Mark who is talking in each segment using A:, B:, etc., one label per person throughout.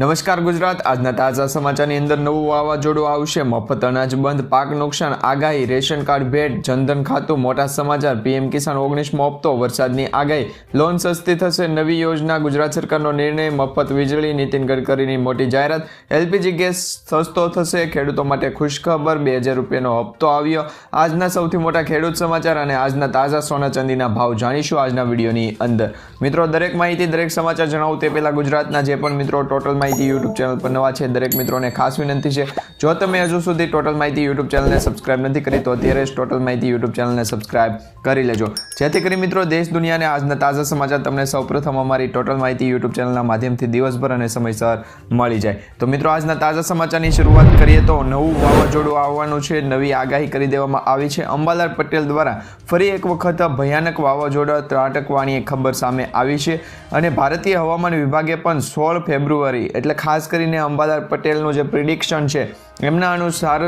A: નમસ્કાર ગુજરાત. આજના તાજા સમાચારની અંદર નવું વાવાઝોડું આવશે. મફત અનાજ બંધ, પાક નુકસાન, આગાહી, રેશન કાર્ડ ભેટ, જનધન ખાતું, મોટા સમાચાર, પીએમ કિસાન ઓગણીસમો હપ્તો, વરસાદની આગાહી. લોન સસ્તી થશે, નવી યોજના, ગુજરાત સરકારનો નિર્ણય, મફત વીજળી, નીતિન ગડકરીની મોટી જાહેરાત. એલપીજી ગેસ સસ્તો થશે, ખેડૂતો માટે ખુશખબર, બે હજાર રૂપિયાનો હપ્તો આવ્યો. આજના સૌથી મોટા ખેડૂત સમાચાર અને આજના તાજા સોના ચાંદીના ભાવ જાણીશું આજના વિડીયોની અંદર. મિત્રો, દરેક માહિતી, દરેક સમાચાર જણાવું તે પહેલાં ગુજરાતના જે પણ મિત્રો, ટોટલ માહિતી યુટ્યુબ ચેનલ પર નવા છે, દરેક મિત્રોને ખાસ વિનંતી છે. જો તમે હજુ સુધી ટોટલ માહિતી યુટ્યુબ ચેનલને સબસ્ક્રાઇબ નથી કરી, તો અત્યારે જ ટોટલ માહિતી યુટ્યુબ ચેનલને સબસ્ક્રાઇબ કરી લેજો. જેથી કરી મિત્રો, દેશ, દુનિયાને આજના તાજા સમાચાર તમને સૌપ્રથમ અમારી ટોટલ માહિતી યુટ્યુબ ચેનલના માધ્યમથી દિવસભર અને સમયસર મળી જાય. તો મિત્રો, આજના તાજા સમાચારની શરૂઆત કરીએ તો નવું વાવાઝોડું આવવાનું છે, નવી આગાહી કરી દેવામાં આવી છે. અંબાલાલ પટેલ દ્વારા ફરી એક વખત ભયાનક વાવાઝોડા ત્રાટકવાની ખબર સામે આવી છે અને ભારતીય હવામાન વિભાગે પણ સોળ ફેબ્રુઆરી એટલે ખાસ કરીને અંબાલાલ પટેલનું જે પ્રિડિક્શન છે, એમના અનુસાર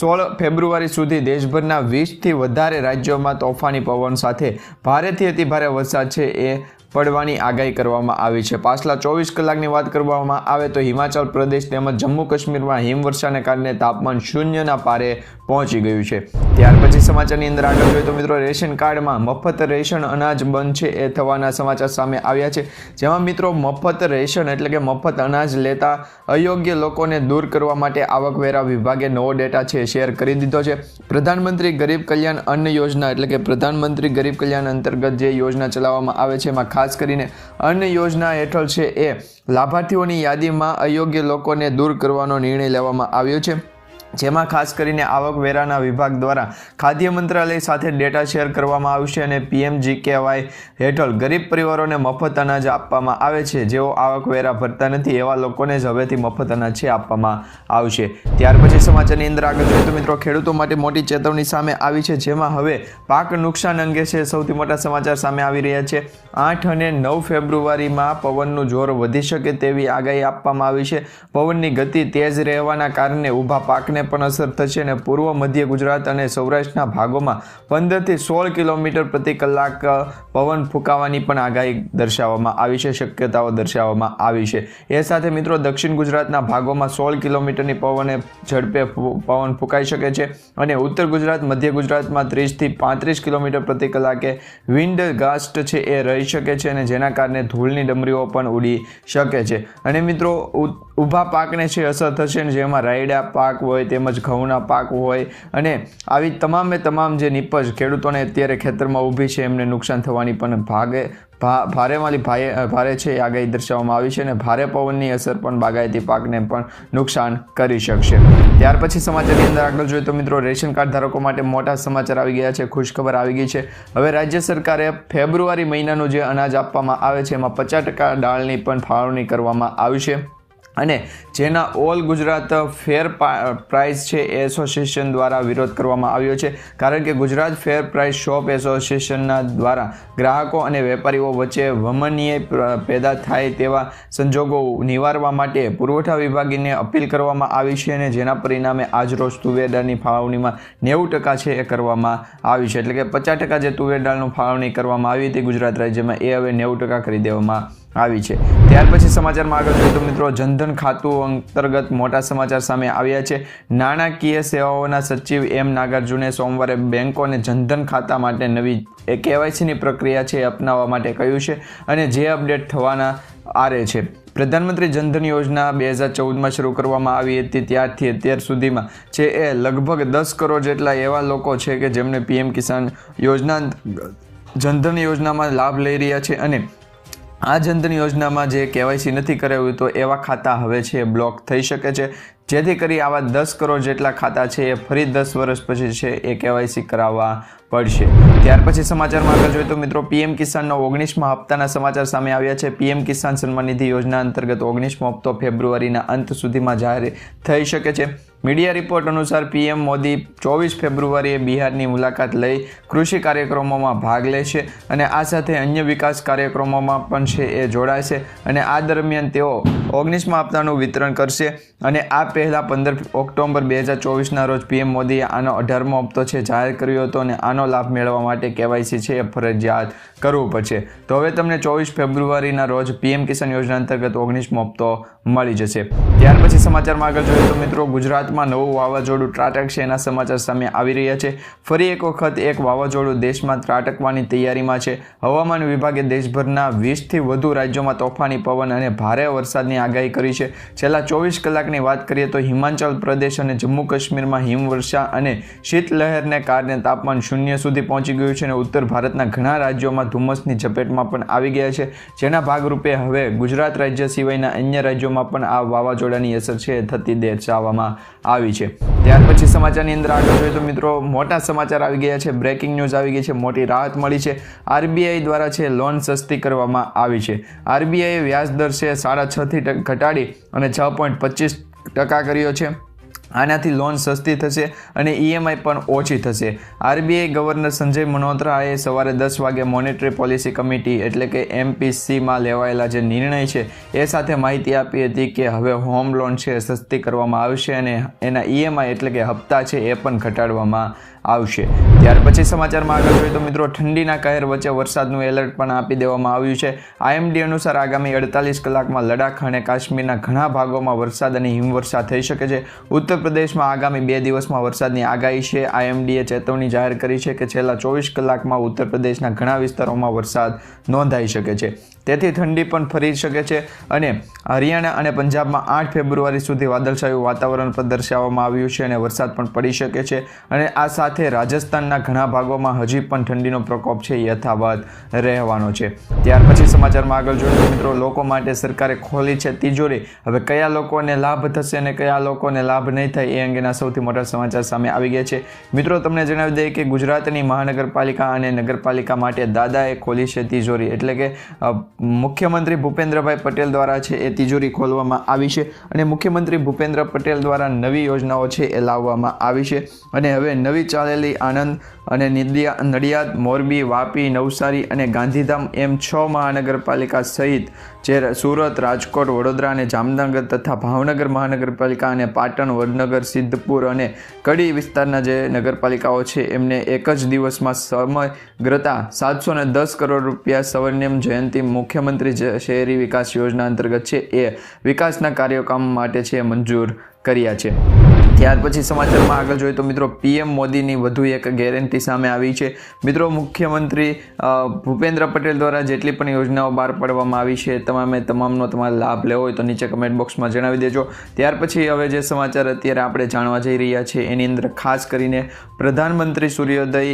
A: સોળ ફેબ્રુઆરી સુધી દેશભરના વીસથી વધારે રાજ્યોમાં તોફાની પવન સાથે ભારેથી અતિભારે વરસાદ છે એ પડવાની આગાહી કરવામાં આવી છે. પાછલા ચોવીસ કલાકની વાત કરવામાં આવે તો હિમાચલ પ્રદેશ તેમજ જમ્મુ કાશ્મીરમાં હિમવર્ષાને કારણે તાપમાન શૂન્યના પારે પહોંચી ગયું છે. ત્યાર પછી સમાચારની અંદર આગળ જોઈએ તો મિત્રો રેશન કાર્ડમાં મફત રેશન અનાજ બંધ છે એ થવાના સમાચાર સામે આવ્યા છે. જેમાં મિત્રો મફત રેશન એટલે કે મફત અનાજ લેતા અયોગ્ય લોકોને દૂર કરવા માટે આવકવેરા વિભાગે નવો ડેટા છે શેર કરી દીધો છે. પ્રધાનમંત્રી ગરીબ કલ્યાણ અન્ન યોજના એટલે કે પ્રધાનમંત્રી ગરીબ કલ્યાણ અંતર્ગત જે યોજના ચલાવવામાં આવે છે એમાં ખાસ કરીને અન્ન યોજના હેઠળ છે એ. લાભાર્થીઓની યાદીમાં અયોગ્ય લોકોને દૂર કરવાનો નિર્ણય લેવામાં આવ્યો છે. જેમાં ખાસ કરીને આવકવેરાના વિભાગ દ્વારા ખાદ્ય મંત્રાલય સાથે ડેટા શેર કરવામાં આવશે અને પીએમજીકેવાય હેઠળ ગરીબ પરિવારોને મફત અનાજ આપવામાં આવે છે. જેઓ આવકવેરા ભરતા નથી, એવા લોકોને જ હવેથી મફત અનાજ છે આપવામાં આવશે. ત્યાર પછી સમાચારની અંદર આગળ જોઈએ તો મિત્રો, ખેડૂતો માટે મોટી ચેતવણી સામે આવી છે, જેમાં હવે પાક નુકસાન અંગે છે સૌથી મોટા સમાચાર સામે આવી રહ્યા છે. આઠ અને નવ ફેબ્રુઆરીમાં પવનનું જોર વધી શકે તેવી આગાહી આપવામાં આવી છે. પવનની ગતિ તેજ રહેવાના કારણે ઊભા પાકને પણ અસર થશે અને પૂર્વ મધ્ય ગુજરાત અને સૌરાષ્ટ્રના ભાગોમાં પંદરથી સોળ કિલોમીટર પ્રતિ કલાક પવન ફૂંકાવાની પણ આગાહી દર્શાવવામાં આવી છે, શક્યતાઓ દર્શાવવામાં આવી છે. એ સાથે મિત્રો, દક્ષિણ ગુજરાતના ભાગોમાં સોળ કિલોમીટરની પવને ઝડપે પવન ફૂંકાઈ શકે છે અને ઉત્તર ગુજરાત, મધ્ય ગુજરાતમાં ત્રીસથી પાંત્રીસ કિલોમીટર પ્રતિ કલાકે વિન્ડ ગાસ્ટ છે એ રહી શકે છે અને જેના કારણે ધૂળની ડમરીઓ પણ ઉડી શકે છે. અને મિત્રો ઊભા પાકને છે અસર થશે ને જેમાં રાયડા પાક હોય તેમજ ઘઉંના પાક હોય અને આવી તમામે તમામ જે નિપજ ખેડૂતોને અત્યારે ખેતરમાં ઊભી છે, એમને નુકસાન થવાની પણ ભાગે ભા- ભારેમાલી ભાઈ ભારે છે આગાહી દર્શાવવામાં આવી છે અને ભારે પવનની અસર પણ બાગાયતી પાકને પણ નુકસાન કરી શકશે. ત્યાર પછી સમાચારની અંદર આગળ જોઈએ તો મિત્રો રેશન કાર્ડ ધારકો માટે મોટા સમાચાર આવી ગયા છે, ખુશખબર આવી ગઈ છે. હવે રાજ્ય સરકારે ફેબ્રુઆરી મહિનાનું જે અનાજ આપવામાં આવે છે, એમાં પચાસ ટકા દાળની પણ ફાળવણી કરવામાં આવી છે. અને જેના ઓલ ગુજરાત ફેર પ્રાઇઝ છે છે એસોસિએશન દ્વારા વિરોધ કરવામાં આવ્યો છે. કારણ કે ગુજરાત ફેર પ્રાઇઝ શોપ એસોસિએશનના દ્વારા ગ્રાહકો અને વેપારીઓ વચ્ચે વમનીય પેદા થાય તેવા સંજોગો નિવારવા માટે પુરવઠા વિભાગીને અપીલ કરવામાં આવી છે અને જેના પરિણામે આજરોજ તુવેરદાળની ફાળવણીમાં નેવું ટકા છે એ કરવામાં આવી છે. એટલે કે પચાસ ટકા જે તુવેરદાળનું ફાળવણી કરવામાં આવી હતી ગુજરાત રાજ્યમાં, એ હવે નેવું ટકા કરી દેવામાં આવી છે. ત્યાર પછી સમાચારમાં આગળ જોઈએ તો મિત્રો જનધન ખાતું અંતર્ગત મોટા સમાચાર સામે આવ્યા છે. નાણાકીય સેવાઓના સચિવ એમ નાગાર્જુને સોમવારે બેંકોને જનધન ખાતા માટે નવી કેવાયસીની પ્રક્રિયા છે એ અપનાવવા માટે કહ્યું છે અને જે અપડેટ થવાના આરે છે. પ્રધાનમંત્રી જનધન યોજના બે હજાર ચૌદમાં શરૂ કરવામાં આવી હતી. ત્યારથી અત્યાર સુધીમાં છે એ લગભગ દસ કરોડ જેટલા એવા લોકો છે કે જેમને પીએમ કિસાન યોજના જનધન યોજનામાં લાભ લઈ રહ્યા છે અને આ જનધન યોજનામાં જે કેવાયસી નથી કરાવ્યું તો એવા ખાતા હવે છે બ્લોક થઈ શકે છે. જેથી કરી આવા દસ કરોડ જેટલા ખાતા છે એ ફરી દસ વર્ષ પછી છે એ કેવાયસી કરાવવા પડશે. ત્યાર પછી સમાચારમાં આગળ જોઈએ તો મિત્રો, પીએમ કિસાનનો ઓગણીસમા હપ્તાના સમાચાર સામે આવ્યા છે. પીએમ કિસાન સન્માન નિધિ યોજના અંતર્ગત ઓગણીસમો હપ્તો ફેબ્રુઆરીના અંત સુધીમાં જાહેર થઈ શકે છે. મીડિયા રિપોર્ટ અનુસાર પીએમ મોદી ચોવીસ ફેબ્રુઆરીએ બિહારની મુલાકાત લઈ કૃષિ કાર્યક્રમોમાં ભાગ લેશે અને આ સાથે અન્ય વિકાસ કાર્યક્રમોમાં પણ છે એ જોડાશે અને આ દરમિયાન તેઓ ઓગણીસમા હપ્તાનું વિતરણ કરશે અને આ પહેલાં પંદર ઓક્ટોબર બે હજાર ચોવીસના રોજ પીએમ મોદીએ આનો અઢારમો હપ્તો છે જાહેર કર્યો હતો અને આનો લાભ મેળવવા માટે કેવાયસી છે, એ ફરજિયાત કરવું પડશે. તો હવે તમને ચોવીસ ફેબ્રુઆરીના રોજ પીએમ કિસાન યોજના અંતર્ગત ઓગણીસમો હપ્તો મળી જશે. ત્યાર પછી સમાચારમાં આગળ જોઈએ તો મિત્રો ગુજરાતમાં નવું વાવાઝોડું ત્રાટક છે એના સમાચાર સામે આવી રહ્યા છે. ફરી એક વખત એક વાવાઝોડું દેશમાં ત્રાટકવાની તૈયારીમાં છે. હવામાન વિભાગે દેશભરના વીસથી વધુ રાજ્યોમાં તોફાની, પવન અને ભારે વરસાદની આગાહી કરી છે. છેલ્લા ચોવીસ કલાકની વાત કરીએ તો હિમાચલ પ્રદેશ અને જમ્મુ કાશ્મીરમાં હિમવર્ષા અને શીતલહેરને કારણે તાપમાન શૂન્ય સુધી પહોંચી ગયું છે અને ઉત્તર ભારતના ઘણા રાજ્યોમાં ધુમ્મસની ઝપેટમાં પણ આવી ગયા છે. જેના ભાગરૂપે હવે ગુજરાત રાજ્ય સિવાયના અન્ય રાજ્યોમાં પણ આ વાવાઝોડાની અસર છે થતી દર્શાવવામાં આવી છે. ત્યાર પછી સમાચારની અંદર આગળ જોઈએ તો મિત્રો મોટા સમાચાર આવી ગયા છે. બ્રેકિંગ ન્યૂઝ આવી ગઈ છે. મોટી રાહત મળી છે. આરબીઆઈ દ્વારા છે લોન સસ્તી કરવામાં આવી છે. આરબીઆઈએ વ્યાજ દર છે સાડા છથી ઘટાડી અને છ પોઈન્ટ પચીસ ટકા કર્યો છે. આનાથી લોન સસ્તી થશે અને ઈએમઆઈ પણ ઓછી થશે. આરબીઆઈ ગવર્નર સંજય મલ્હોત્રાએ સવારે દસ વાગે મોનેટરી પોલિસી કમિટી એટલે કે એમપીસીમાં લેવાયેલા જે નિર્ણય છે, એ સાથે માહિતી આપી હતી કે હવે હોમ લોન છે, સસ્તી કરવામાં આવશે અને એના ઈએમઆઈ એટલે કે હપ્તા છે, એ પણ ઘટાડવામાં આવશે. ત્યાર પછી સમાચારમાં આગળ જોઈએ તો મિત્રો, ઠંડીના કહેર વચ્ચે વરસાદનું એલર્ટ પણ આપી દેવામાં આવ્યું છે. આઈએમડી અનુસાર આગામી અડતાલીસ કલાકમાં લડાખ અને કાશ્મીરના ઘણા ભાગોમાં વરસાદ અને હિમવર્ષા થઈ શકે છે. ઉત્તર પ્રદેશમાં આગામી બે દિવસમાં વરસાદની આગાહી છે. આઈએમડીએ ચેતવણી જાહેર કરી છે કે છેલ્લા ચોવીસ કલાકમાં ઉત્તર પ્રદેશના ઘણા વિસ્તારોમાં વરસાદ નોંધાઈ શકે છે. તેથી ઠંડી પણ ફરી શકે છે અને હરિયાણા અને પંજાબમાં આઠ ફેબ્રુઆરી સુધી વાદળછાયું વાતાવરણ પણ દર્શાવવામાં આવ્યું છે અને વરસાદ પણ પડી શકે છે અને આ સાથે રાજસ્થાનના ઘણા ભાગોમાં હજી પણ ઠંડીનો પ્રકોપ છે, યથાવત રહેવાનો છે. ત્યાર પછી સમાચારમાં આગળ જોઈએ મિત્રો, લોકો માટે સરકારે ખોલી છે તિજોરી. હવે કયા લોકોને લાભ થશે અને કયા લોકોને લાભ નહીં થાય એ અંગેના સૌથી મોટા સમાચાર સામે આવી ગયા છે. મિત્રો, તમને જણાવી દઈએ કે ગુજરાતની મહાનગરપાલિકા અને નગરપાલિકા માટે દાદાએ ખોલી છે તિજોરી. એટલે કે મુખ્યમંત્રી ભૂપેન્દ્રભાઈ પટેલ દ્વારા છે એ તિજોરી ખોલવામાં આવી છે અને મુખ્યમંત્રી ભૂપેન્દ્ર પટેલ દ્વારા નવી યોજનાઓ છે એ લાવવામાં આવી છે. અને હવે નવી ચાલેલી આનંદ અને નડિયાદ, મોરબી, વાપી, નવસારી અને ગાંધીધામ એમ છ મહાનગરપાલિકા સહિત જે સુરત, રાજકોટ, વડોદરા અને જામનગર તથા ભાવનગર મહાનગરપાલિકા અને પાટણ, વડનગર, સિદ્ધપુર અને કડી વિસ્તારના જે નગરપાલિકાઓ છે એમને એક જ દિવસમાં સમગ્રતા સાતસો દસ કરોડ રૂપિયા સ્વર્ણિમ જયંતિ મુખ્યમંત્રી જે શહેરી વિકાસ યોજના અંતર્ગત છે એ વિકાસના કાર્યક્રમ માટે છે મંજૂર કર્યા છે. ત્યાર પછી સમાચારમાં આગળ જોઈએ તો મિત્રો પીએમ મોદીની વધુ એક ગેરંટી સામે આવી છે. મિત્રો મુખ્યમંત્રી ભૂપેન્દ્ર પટેલ દ્વારા જેટલી પણ યોજનાઓ બહાર પાડવામાં આવી છે તમામે તમામનો તમારે લાભ લેવો હોય તો નીચે કમેન્ટ બોક્સમાં જણાવી દેજો. ત્યાર પછી હવે જે સમાચાર અત્યારે આપણે જાણવા જઈ રહ્યા છીએ એની અંદર ખાસ કરીને પ્રધાનમંત્રી સૂર્યોદય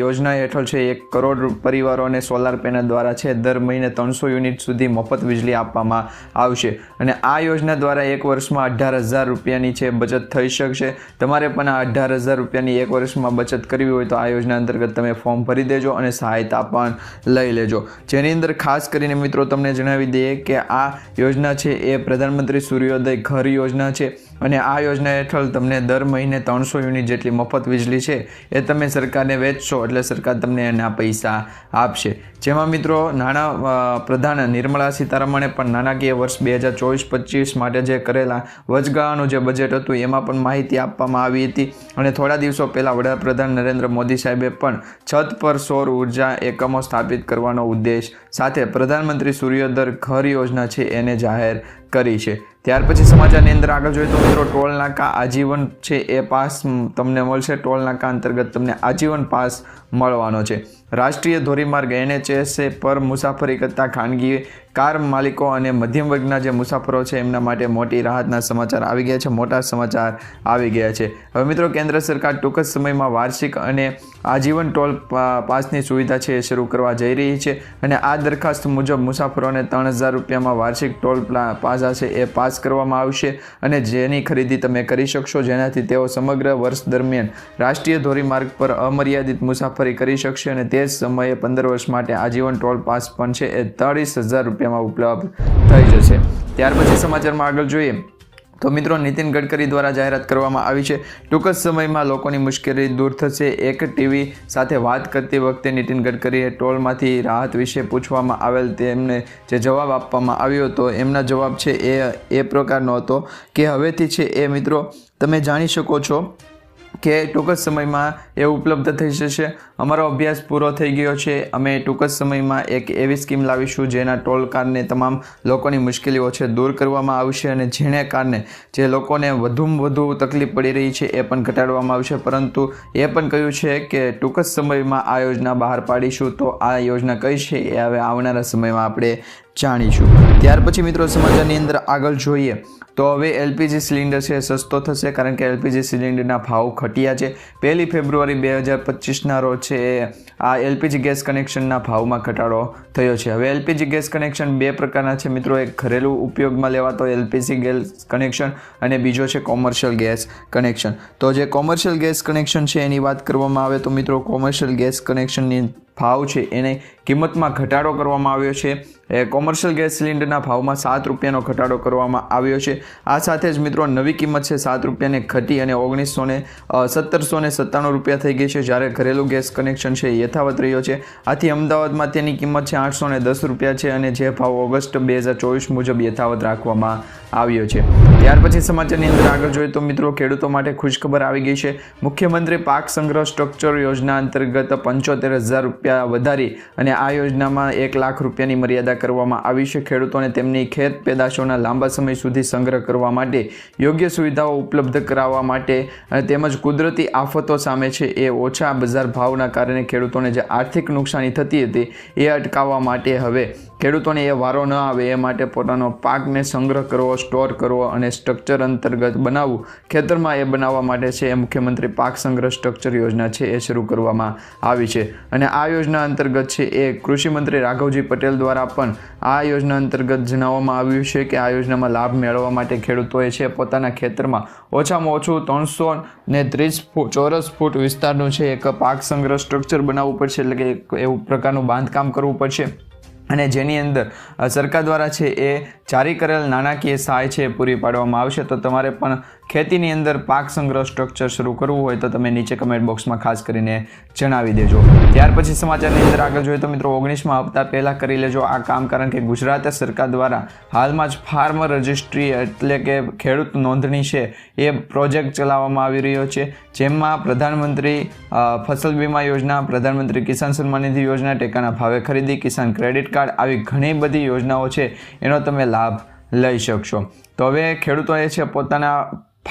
A: યોજના હેઠળ છે એક કરોડ પરિવારોને સોલાર પેનલ દ્વારા છે દર મહિને ત્રણસો યુનિટ સુધી મફત વીજળી આપવામાં આવશે. અને આ યોજના દ્વારા એક વર્ષમાં અઢાર હજાર રૂપિયાની છે બચત થઈ શકશે તમારે પણ આ અઢાર હજાર રૂપિયાની એક વર્ષમાં બચત કરવી હોય તો આ યોજના અંતર્ગત તમે ફોર્મ ભરી દેજો અને સહાયતા પણ લઈ લેજો. જેની અંદર ખાસ કરીને મિત્રો તમને જણાવી દઈએ કે આ યોજના છે એ પ્રધાનમંત્રી સૂર્યોદય ઘર યોજના છે. અને આ યોજના હેઠળ તમને દર મહિને ત્રણસો યુનિટ જેટલી મફત વીજળી છે એ તમે સરકારને વેચશો એટલે સરકાર તમને એના પૈસા આપશે. જેમાં મિત્રો નાણાં પ્રધાન નિર્મલા સીતારમણે પણ નાણાકીય વર્ષ બે હજાર ચોવીસ પચીસ માટે જે કરેલા વચગાળાનું જે બજેટ હતું એમાં પણ માહિતી આપવામાં આવી હતી અને થોડા દિવસો પહેલાં વડાપ્રધાન નરેન્દ્ર મોદી સાહેબે પણ છત પર સૌર ઊર્જા એકમો સ્થાપિત કરવાનો ઉદ્દેશ સાથે પ્રધાનમંત્રી સૂર્યોદર ઘર યોજના છે એને જાહેર કરી છે. ત્યાર પછી સમાચારની અંદર આગળ જોઈએ તો મિત્રો, ટોલ નાકા આજીવન છે એ પાસ તમને મળશે. ટોલ નાકા અંતર્ગત તમને આજીવન પાસ મળવાનો છે. રાષ્ટ્રીય ધોરીમાર્ગ એનએચએસએ પર મુસાફરી કરતા ખાનગી કાર માલિકો અને મધ્યમ વર્ગના જે મુસાફરો છે, એમના માટે મોટી રાહતના સમાચાર આવી ગયા છે, મોટા સમાચાર આવી ગયા છે. હવે મિત્રો, કેન્દ્ર સરકાર ટૂંક જ સમયમાં વાર્ષિક અને આજીવન ટોલ પાસની સુવિધા છે એ શરૂ કરવા જઈ રહી છે અને આ દરખાસ્ત મુજબ મુસાફરોને ત્રણ હજાર રૂપિયામાં વાર્ષિક ટોલ પાસા છે એ પાસ કરવામાં આવશે અને જેની ખરીદી તમે કરી શકશો. જેનાથી તેઓ સમગ્ર વર્ષ દરમિયાન રાષ્ટ્રીય ધોરીમાર્ગ પર અમર્યાદિત મુસાફરી કરી શકશે અને તે જ સમયે પંદર વર્ષ માટે આજીવન ટોલ પાસ પણ છે એ ત્રીસ હજાર રૂપિયામાં ઉપલબ્ધ થઈ જશે. ત્યાર પછી સમાચારમાં આગળ જોઈએ. તો મિત્રો, નીતિન ગડકરી દ્વારા જાહેરાત કરવામાં આવી છે. ટૂંક જ સમયમાં લોકોની મુશ્કેલી દૂર થશે. એક ટીવી સાથે વાત કરતી વખતે નીતિન ગડકરીએ ટોલમાંથી રાહત વિશે પૂછવામાં આવેલ તેમને જે જવાબ આપવામાં આવ્યો હતો, એમના જવાબ છે એ એ પ્રકારનો હતો કે હવેથી છે એ, મિત્રો, તમે જાણી શકો છો કે ટૂંક જ સમયમાં એ ઉપલબ્ધ થઈ જશે. અમારો અભ્યાસ પૂરો થઈ ગયો છે. અમે ટૂંક જ સમયમાં એક એવી સ્કીમ લાવીશું જેના ટોલ કારને તમામ લોકોની મુશ્કેલીઓ છે દૂર કરવામાં આવશે અને જેને કારણે જે લોકોને વધુમાં વધુ તકલીફ પડી રહી છે એ પણ ઘટાડવામાં આવશે. પરંતુ એ પણ કહ્યું છે કે ટૂંક જ સમયમાં આ યોજના બહાર પાડીશું તો આ યોજના કઈ છે એ હવે આવનારા સમયમાં આપણે જાણીશું. ત્યાર પછી મિત્રો સમાચારની અંદર આગળ જોઈએ તો હવે એલપીજી સિલિન્ડર છે સસ્તો થશે કારણ કે એલપીજી સિલિન્ડરના ભાવ ઘટ્યા છે. પહેલી ફેબ્રુઆરી બે હજાર પચીસના રોજ છે આ એલપીજી ગેસ કનેક્શનના ભાવમાં ઘટાડો થયો છે. હવે એલપીજી ગેસ કનેક્શન બે પ્રકારના છે મિત્રો, એક ઘરેલું ઉપયોગમાં લેવાતો એલપીજી ગેસ કનેક્શન અને બીજો છે કોમર્શિયલ ગેસ કનેક્શન. તો જે કોમર્શિયલ ગેસ કનેક્શન છે એની વાત કરવામાં આવે તો મિત્રો, કોમર્શિયલ ગેસ કનેક્શનની ભાવ છે એને કિંમતમાં ઘટાડો કરવામાં આવ્યો છે. એ કોમર્શિયલ ગેસ સિલિન્ડરના ભાવમાં સાત રૂપિયાનો ઘટાડો કરવામાં આવ્યો છે. આ સાથે જ મિત્રો નવી કિંમત છે સાત રૂપિયાને ઘટી અને ઓગણીસો ને સત્તરસો ને સત્તાણું રૂપિયા થઈ ગઈ છે જ્યારે ઘરેલું ગેસ કનેક્શન છે યથાવત રહ્યો છે. આથી અમદાવાદમાં તેની કિંમત છે આઠસો ને દસ રૂપિયા છે અને જે ભાવ ઓગસ્ટ બે હજાર ચોવીસ મુજબ યથાવત રાખવામાં આવ્યો છે. ત્યાર પછી સમાચારની અંદર આગળ જોઈએ તો મિત્રો ખેડૂતો માટે ખુશખબર આવી ગઈ છે. મુખ્યમંત્રી પાક સંગ્રહ સ્ટ્રક્ચર યોજના અંતર્ગત પંચોતેર હજાર રૂપિયા વધારી અને આ યોજનામાં એક લાખ રૂપિયાની મર્યાદા કરવામાં આવી છે. ખેડૂતોને તેમની ખેત પેદાશોના લાંબા સમય સુધી સંગ્રહ કરવા માટે યોગ્ય સુવિધાઓ ઉપલબ્ધ કરાવવા માટે તેમજ કુદરતી આફતો સામે છે એ ઓછા બજાર ભાવના કારણે ખેડૂતોને જે આર્થિક નુકસાની થતી હતી એ અટકાવવા માટે હવે ખેડૂતોને એ વારો ન આવે, એ માટે પોતાનો પાકને સંગ્રહ કરવો, સ્ટોર કરવો અને સ્ટ્રક્ચર અંતર્ગત બનાવવું ખેતરમાં એ બનાવવા માટે છે એ મુખ્યમંત્રી પાક સંગ્રહ સ્ટ્રક્ચર યોજના છે, એ શરૂ કરવામાં આવી છે. અને આ યોજના અંતર્ગત છે એ કૃષિમંત્રી રાઘવજી પટેલ દ્વારા પણ આ યોજના અંતર્ગત જણાવવામાં આવ્યું છે કે આ યોજનામાં લાભ મેળવવા માટે ખેડૂતોએ છે પોતાના ખેતરમાં ઓછામાં ઓછું ત્રણસો ને ત્રીસ ફૂટ ચોરસ ફૂટ વિસ્તારનું છે એક પાક સંગ્રહ સ્ટ્રક્ચર બનાવવું પડશે, એટલે કે એવું પ્રકારનું બાંધકામ કરવું પડશે. અને જેની અંદર સરકાર દ્વારા છે એ જારી કરેલ નાણાકીય સહાય છે પૂરી પાડવામાં આવશે. તો તમારે પણ ખેતીની અંદર પાક સંગ્રહ સ્ટ્રક્ચર શરૂ કરવું હોય તો તમે નીચે કમેન્ટ બોક્સમાં ખાસ કરીને જણાવી દેજો. ત્યાર પછી સમાચારની અંદર આગળ જોઈએ તો મિત્રો ઓગણીસમાં હપ્તા પહેલાં કરી લેજો આ કામ કારણ કે ગુજરાત સરકાર દ્વારા હાલમાં જ ફાર્મર રજિસ્ટ્રી એટલે કે ખેડૂત નોંધણી છે એ પ્રોજેક્ટ ચલાવવામાં આવી રહ્યો છે. જેમાં પ્રધાનમંત્રી ફસલ વીમા યોજના, પ્રધાનમંત્રી કિસાન સન્માન નિધિ યોજના, ટેકાના ભાવે ખરીદી, કિસાન ક્રેડિટ કાર્ડ આવી ઘણી બધી યોજનાઓ છે. એનો તમે લાભ લઈ શકશો. તો હવે ખેડૂતોએ છે પોતાના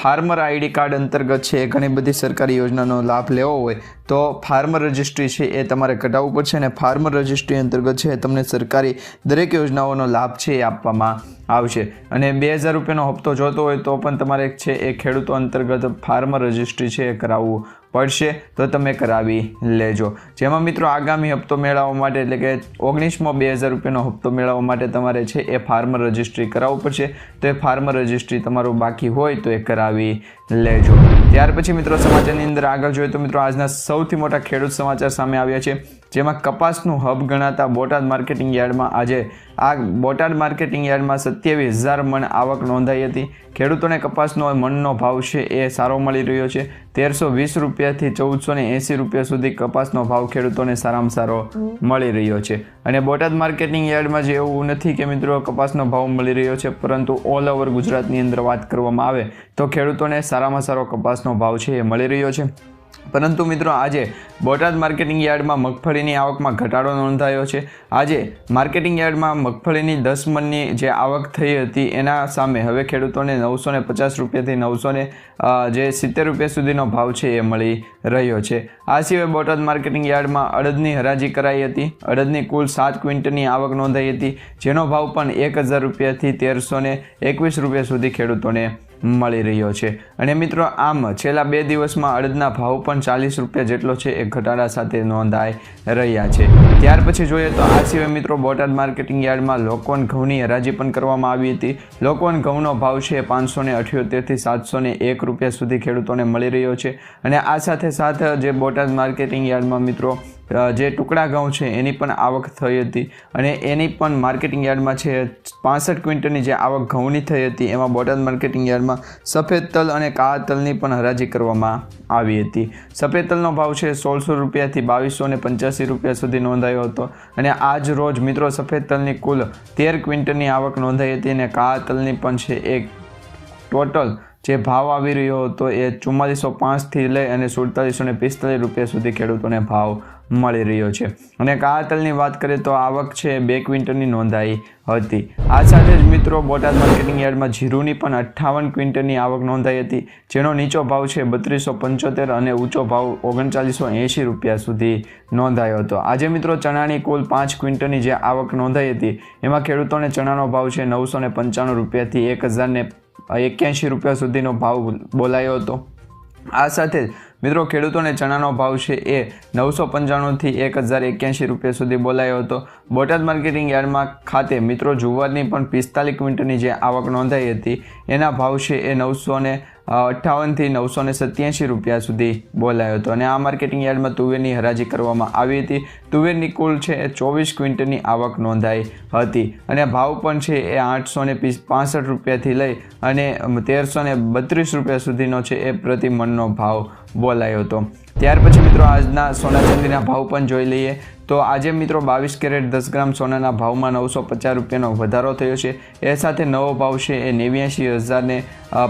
A: ફાર્મર આઈડી કાર્ડ અંતર્ગત છે, ઘણી બધી સરકારી યોજનાનો લાભ લેવો હોય, તો ફાર્મર રજિસ્ટ્રી છે એ તમારે કઢાવવું પડશે અને ફાર્મર રજિસ્ટ્રી અંતર્ગત છે તમને સરકારી દરેક યોજનાઓનો લાભ છે એ આપવામાં આવશે. અને બે હજાર રૂપિયાનો હપ્તો જોતો હોય તો પણ તમારે છે એ ખેડૂતો અંતર્ગત ફાર્મર રજિસ્ટ્રી છે એ કરાવવું પડશે તો તમે કરાવી લેજો. જેમાં મિત્રો આગામી હપ્તો મેળવવા માટે એટલે કે ઓગણીસમો બે હજાર રૂપિયાનો હપ્તો મેળવવા માટે તમારે છે એ ફાર્મર રજિસ્ટ્રી કરાવવું પડશે. તો એ ફાર્મર રજિસ્ટ્રી તમારું બાકી હોય તો એ કરાવી લેજો. ત્યાર પછી મિત્રો સમાચારની અંદર આગળ જોઈએ તો મિત્રો આજના સૌથી મોટા ખેડૂત સમાચાર સામે આવ્યા છે, જેમાં કપાસનું હબ ગણાતા બોટાદ માર્કેટિંગ યાર્ડમાં આજે આ બોટાદ માર્કેટિંગ યાર્ડમાં સત્યાવીસ હજાર મણ આવક નોંધાઈ હતી. ખેડૂતોને કપાસનો મણનો ભાવ છે એ સારો મળી રહ્યો છે. તેરસો વીસ રૂપિયાથી ચૌદસો ને એંસી રૂપિયા સુધી કપાસનો ભાવ ખેડૂતોને સારામાં સારો મળી રહ્યો છે. અને બોટાદ માર્કેટિંગ યાર્ડમાં જે એવું નથી કે મિત્રો, કપાસનો ભાવ મળી રહ્યો છે, પરંતુ ઓલ ઓવર ગુજરાતની અંદર વાત કરવામાં આવે, તો ખેડૂતોને સારામાં સારો કપાસનો ભાવ છે એ મળી રહ્યો છે. પરંતુ મિત્રો આજે બોટાદ માર્કેટિંગ યાર્ડમાં મગફળીની આવકમાં ઘટાડો નોંધાયો છે. આજે માર્કેટિંગ યાર્ડમાં મગફળીની દસ મણની જે આવક થઈ હતી એના સામે હવે ખેડૂતોને નવસો ને પચાસ રૂપિયાથી નવસો ને જે સિત્તેર રૂપિયા સુધીનો ભાવ છે એ મળી રહ્યો છે. આ સિવાય બોટાદ માર્કેટિંગ યાર્ડમાં અડદની હરાજી કરાઈ હતી. અડદની કુલ સાત ક્વિન્ટલની આવક નોંધાઈ હતી, જેનો ભાવ પણ એક હજાર રૂપિયાથી તેરસો એકવીસ રૂપિયા સુધી ખેડૂતોને મળી રહ્યો છે. અને મિત્રો, આમ છેલ્લા બે દિવસમાં અડદના ભાવ પણ ચાલીસ રૂપિયા જેટલો છે એ ઘટાડા સાથે નોંધાઈ રહ્યા છે. ત્યાર પછી જોઈએ તો આ સિવાય મિત્રો, બોટાદ માર્કેટિંગ યાર્ડમાં લોકોન ઘઉંની હરાજી પણ કરવામાં આવી હતી. લોકોન ઘઉંનો ભાવ છે પાંચસો ને અઠ્યોતેરથી સાતસો ને એક રૂપિયા સુધી ખેડૂતોને મળી રહ્યો છે. અને આ સાથે સાથે જે બોટાદ માર્કેટિંગ યાર્ડમાં મિત્રો જે ટુકડા ઘઉં છે, એની પણ આવક થઈ હતી અને એની પણ માર્કેટિંગ યાર્ડમાં છે, પાસઠ ક્વિન્ટલની જે આવક ઘઉંની થઈ હતી, એમાં બોટાદ માર્કેટિંગ યાર્ડમાં સફેદ તલ અને કાળા તલની પણ હરાજી કરવામાં આવી હતી. સફેદ તલનો ભાવ છે, સોળસો રૂપિયાથી બાવીસો ને પંચ્યાસી રૂપિયા સુધી નોંધાયો હતો અને આજ રોજ મિત્રો સફેદ તલની કુલ તેર ક્વિન્ટલની આવક નોંધાઈ હતી અને કાળા તલની પણ છે એક ટોટલ જે ભાવ આવી રહ્યો હતો એ ચુમ્માલીસો પાંચથી લઈ અને સુડતાલીસો ને પિસ્તાલીસ રૂપિયા સુધી ખેડૂતોને ભાવ મળી રહ્યો છે. અને કાળા વાત કરીએ તો આવક છે બે ક્વિન્ટલની નોંધાઈ હતી. આ સાથે જ મિત્રો બોટાદ માર્કેટિંગ યાર્ડમાં જીરુની પણ અઠ્ઠાવન ક્વિન્ટલની આવક નોંધાઈ હતી, જેનો નીચો ભાવ છે બત્રીસો પંચોતેર અને ઊંચો ભાવ ઓગણચાલીસો એંશી રૂપિયા સુધી નોંધાયો હતો. આજે મિત્રો ચણાની કુલ પાંચ ક્વિન્ટલની જે આવક નોંધાઈ હતી, એમાં ખેડૂતોને ચણાનો ભાવ છે નવસો ને પંચાણું રૂપિયાથી એક હજારને એક્યાસી રૂપિયા સુધીનો ભાવ બોલાયો હતો. આ સાથે જ મિત્રો, ખેડૂતોને ચણાનો ભાવ છે એ નવસો પંચાણુંથી એક હજાર એક્યાસી રૂપિયા સુધી બોલાયો હતો. બોટાદ માર્કેટિંગ યાર્ડમાં ખાતે મિત્રો, જુવારની પણ પિસ્તાલીસ ક્વિન્ટલની જે આવક નોંધાઈ હતી, એના ભાવ છે એ નવસો અઠ્ઠાવનથી નવસો ને સત્યાસી રૂપિયા સુધી બોલાયો હતો. અને આ માર્કેટિંગ યાર્ડમાં તુવેરની હરાજી કરવામાં આવી હતી. તુવેરની કુલ છે એ ચોવીસ ક્વિન્ટલની આવક નોંધાઈ હતી. અને ભાવ પણ છે એ આઠસો ને પાસઠ રૂપિયાથી લઈ અને તેરસો ને બત્રીસ રૂપિયા સુધીનો છે એ પ્રતિ મણનો ભાવ બોલાયો હતો. ત્યાર પછી મિત્રો આજના સોના ચાંદીના ભાવ પણ જોઈ લઈએ. તો આજે મિત્રો બાવીસ કેરેટ દસ ગ્રામ સોનાના ભાવમાં નવસો પચાસ રૂપિયાનો વધારો થયો છે. એ સાથે નવો ભાવ છે એ નેવ્યાસી હજારને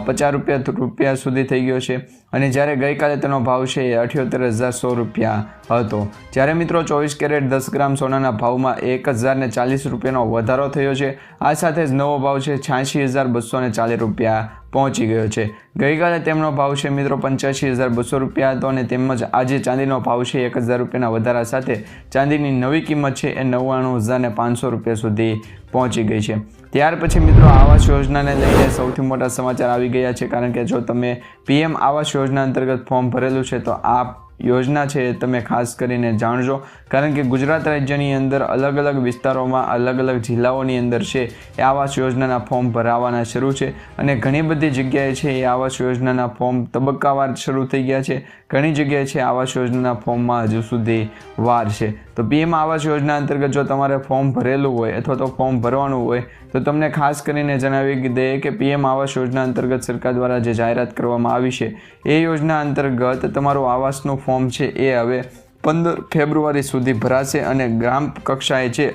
A: પચાસ રૂપિયા રૂપિયા સુધી થઈ ગયો છે. અને જ્યારે ગઈકાલે તેનો ભાવ છે એ અઠ્યોતેર હજાર સો રૂપિયા હતો. જ્યારે મિત્રો ચોવીસ કેરેટ દસ ગ્રામ સોનાના ભાવમાં એક હજારને ચાલીસ રૂપિયાનો વધારો થયો છે. આ સાથે જ નવો ભાવ છે છ્યાસી હજાર બસો ચાલીસ રૂપિયા પહોંચી ગયો છે. ગઈકાલે તેમનો ભાવ છે મિત્રો પંચ્યાસી હજાર બસો રૂપિયા હતો અને તેમજ આજે ચાંદીનો ભાવ છે એક હજાર રૂપિયાના વધારા સાથે ચાંદીની નવી કિંમત છે એ નવ્વાણું હજારને પાંચસો રૂપિયા સુધી પહોંચી ગઈ છે. ત્યાર પછી મિત્રો આવાસ યોજનાને લઈને સૌથી મોટા સમાચાર આવી ગયા છે કારણ કે જો તમે પીએમ આવાસ યોજના અંતર્ગત ફોર્મ ભરેલું છે તો આ યોજના છે તમે ખાસ કરીને જાણજો. કારણ કે ગુજરાત રાજ્યની અંદર અલગ અલગ વિસ્તારોમાં અલગ અલગ જિલ્લાઓની અંદર છે એ આવાસ યોજનાના ફોર્મ ભરાવાના શરૂ છે અને ઘણી બધી જગ્યાએ છે એ આવાસ યોજનાના ફોર્મ તબક્કાવાર શરૂ થઈ ગયા છે. ઘણી જગ્યાએ છે આવાસ યોજનાના ફોર્મમાં હજુ સુધી વાર છે. તો પીએમ આવાસ યોજના અંતર્ગત જો તમારે ફોર્મ ભરેલું હોય અથવા તો ફોર્મ ભરવાનું હોય, તો તમને ખાસ કરીને જણાવી દઈએ કે પીએમ આવાસ યોજના અંતર્ગત સરકાર દ્વારા જે જાહેરાત કરવામાં આવી છે, એ યોજના અંતર્ગત તમારું આવાસનું ફોર્મ છે એ હવે પંદર ફેબ્રુઆરી સુધી ભરાશે અને ગ્રામ કક્ષાએ છે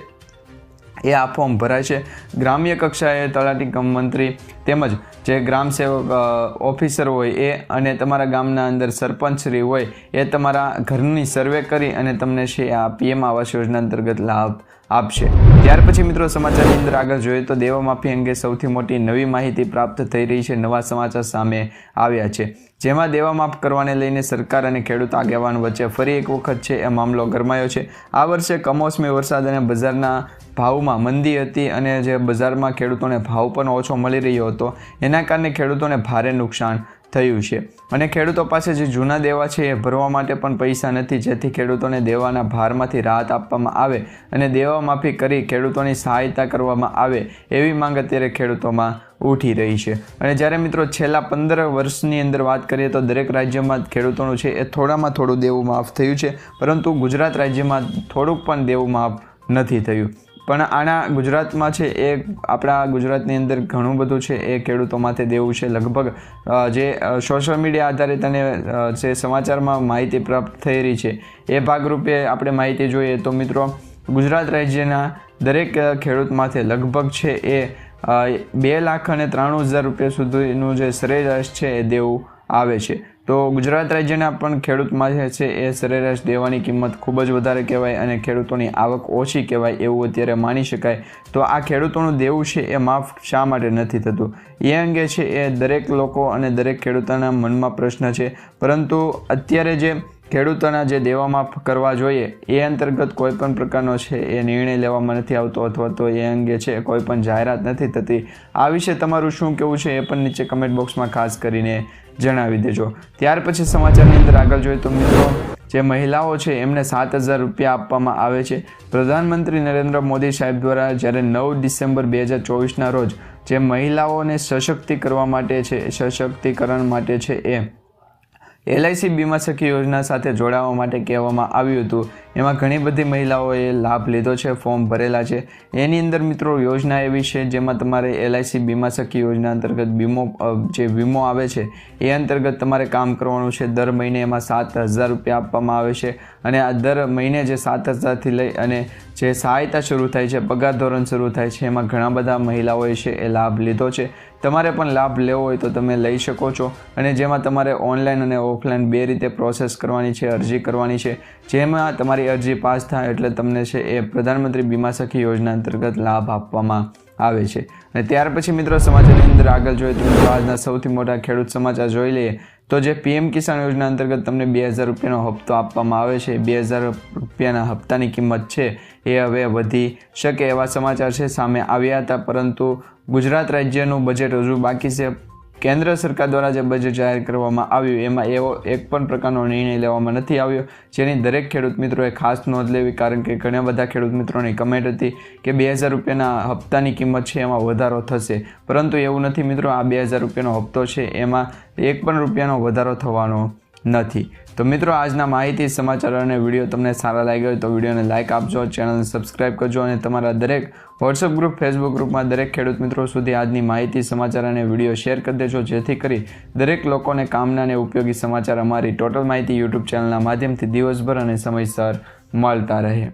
A: એ આ ફોર્મ ભરાય છે. ગ્રામ્ય કક્ષાએ તલાટી કમ મંત્રી તેમજ જે ગ્રામ સેવક ઓફિસર હોય એ અને તમારા ગામના અંદર સરપંચશ્રી હોય એ તમારા ઘરની સર્વે કરી અને તમને છે આ પીએમ આવાસ યોજના અંતર્ગત લાભ આપશે. ત્યાર પછી મિત્રો સમાચારની અંદર આગળ જોઈએ તો દેવા માફી અંગે સૌથી મોટી નવી માહિતી પ્રાપ્ત થઈ રહી છે. નવા સમાચાર સામે આવ્યા છે. જેમાં દેવા માફ કરવાને લઈને સરકાર અને ખેડૂત આગેવાન વચ્ચે ફરી એક વખત છે એ મામલો ગરમાયો છે. આ વર્ષે કમોસમી વરસાદ અને બજારના ભાવમાં મંદી હતી અને જે બજારમાં ખેડૂતોને ભાવ પણ ઓછો મળી રહ્યો હતો, એના કારણે ખેડૂતોને ભારે નુકસાન થયું છે. અને ખેડૂતો પાસે જે જૂના દેવા છે એ ભરવા માટે પણ પૈસા નથી, જેથી ખેડૂતોને દેવાના ભારમાંથી રાહત આપવામાં આવે અને દેવા માફી કરી ખેડૂતોની સહાયતા કરવામાં આવે એવી માંગ અત્યારે ખેડૂતોમાં ઉઠી રહી છે. અને જ્યારે મિત્રો છેલ્લા પંદર વર્ષની અંદર વાત કરીએ તો દરેક રાજ્યમાં ખેડૂતોનું છે એ થોડામાં થોડું દેવું માફ થયું છે, પરંતુ ગુજરાત રાજ્યમાં થોડુંક પણ દેવું માફ નથી થયું. પણ આના ગુજરાતમાં છે એ આપણા ગુજરાતની અંદર ઘણું બધું છે એ ખેડૂતો માથે દેવું છે. લગભગ જે સોશિયલ મીડિયા આધારિત અને જે સમાચારમાં માહિતી પ્રાપ્ત થઈ રહી છે, એ ભાગરૂપે આપણે માહિતી જોઈએ તો મિત્રો, ગુજરાત રાજ્યના દરેક ખેડૂત માથે લગભગ છે એ બે લાખ અને ત્રાણું હજાર રૂપિયા સુધીનું જે સરેરાશ છે એ દેવું આવે છે. તો ગુજરાત રાજ્યના પણ ખેડૂતમાં જે છે એ સરેરાશ દેવાની કિંમત ખૂબ જ વધારે કહેવાય અને ખેડૂતોની આવક ઓછી કહેવાય એવું અત્યારે માની શકાય. તો આ ખેડૂતોનું દેવું છે એ માફ શા માટે નથી થતું? એ અંગે છે એ દરેક લોકો અને દરેક ખેડૂતોના મનમાં પ્રશ્ન છે. પરંતુ અત્યારે જે ખેડૂતોના જે દેવામાં કરવા જોઈએ, એ અંતર્ગત કોઈ પણ પ્રકારનો છે એ નિર્ણય લેવામાં નથી આવતો અથવા તો એ અંગે છે કોઈ પણ જાહેરાત નથી થતી. આ વિશે તમારું શું કહેવું છે એ પણ નીચે કમેન્ટ બોક્સમાં ખાસ કરીને જણાવી દેજો. ત્યાર પછી સમાચારની અંદર આગળ જોઈએ તો મિત્રો, જે મહિલાઓ છે એમને સાત હજાર રૂપિયા આપવામાં આવે છે. પ્રધાનમંત્રી નરેન્દ્ર મોદી સાહેબ દ્વારા જ્યારે નવ ડિસેમ્બર બે હજાર ચોવીસના રોજ જે મહિલાઓને સશક્તિ કરવા માટે છે, સશક્તિકરણ માટે છે એ એલઆઈસી બીમા સખી યોજના સાથે જોડાવા માટે કહેવામાં આવ્યું હતું. એમાં ઘણી બધી મહિલાઓએ લાભ લીધો છે, ફોર્મ ભરેલા છે. એની અંદર મિત્રો યોજના એવી છે જેમાં તમારે એલઆઈસી બીમા સખી યોજના અંતર્ગત વીમો જે વીમો આવે છે, એ અંતર્ગત તમારે કામ કરવાનું છે. દર મહિને એમાં સાત હજાર રૂપિયા આપવામાં આવે છે અને આ દર મહિને જે સાત હજારથી લઈ અને જે સહાયતા શરૂ થાય છે, પગાર ધોરણ શરૂ થાય છે, એમાં ઘણા બધા મહિલાઓએ છે એ લાભ લીધો છે. તમારે પણ લાભ લેવો હોય તો તમે લઈ શકો છો. અને જેમાં તમારે ઓનલાઈન અને ઓફલાઈન બે રીતે પ્રોસેસ કરવાની છે, અરજી કરવાની છે. જેમાં તમારી અરજી પાસ થાય એટલે તમને છે એ પ્રધાનમંત્રી બીમા સખી યોજના અંતર્ગત લાભ આપવામાં આવે છે. અને ત્યાર પછી મિત્રો સમાચારની અંદર આગળ જોઈએ તો આજના સૌથી મોટા ખેડૂત સમાચાર જોઈ લઈએ. તો જે પીએમ કિસાન યોજના અંતર્ગત તમને બે હજાર રૂપિયાનો હપ્તો આપવામાં આવે છે, બે હજાર રૂપિયાના હપ્તાની કિંમત છે એ હવે વધી શકે એવા સમાચાર છે, સામે આવ્યા હતા. પરંતુ ગુજરાત રાજ્યનું બજેટ હજુ બાકી છે. કેન્દ્ર સરકાર દ્વારા જે બજેટ જાહેર કરવામાં આવ્યું, એમાં એવો એક પણ પ્રકારનો નિર્ણય લેવામાં નથી આવ્યો, જેની દરેક ખેડૂત મિત્રોએ ખાસ નોંધ લેવી, કારણ કે ઘણા બધા ખેડૂત મિત્રોની કમેન્ટ હતી કે બે હજાર રૂપિયાના હપ્તાની કિંમત છે, એમાં વધારો થશે. પરંતુ એવું નથી મિત્રો, આ બે હજાર રૂપિયાનો હપ્તો છે, એમાં એક પણ રૂપિયાનો વધારો થવાનો નથી. તો મિત્રો, આજના માહિતી, સમાચાર અને વીડિયો તમને સારા લાગ્યો હોય તો વિડીયોને લાઇક આપજો, ચેનલને સબસ્ક્રાઇબ કરજો અને તમારા દરેક વોટ્સઅપ ગ્રુપ ફેસબુક ગ્રુપમાં દરેક ખેડૂત મિત્રો સુધી આજની માહિતી, સમાચાર અને વીડિયો શેર કરી દેજો. જેથી કરી દરેક લોકોને કામના અને ઉપયોગી સમાચાર અમારી ટોટલ માહિતી યુટ્યુબ ચેનલના માધ્યમથી દિવસભર અને સમયસર મળતા રહે.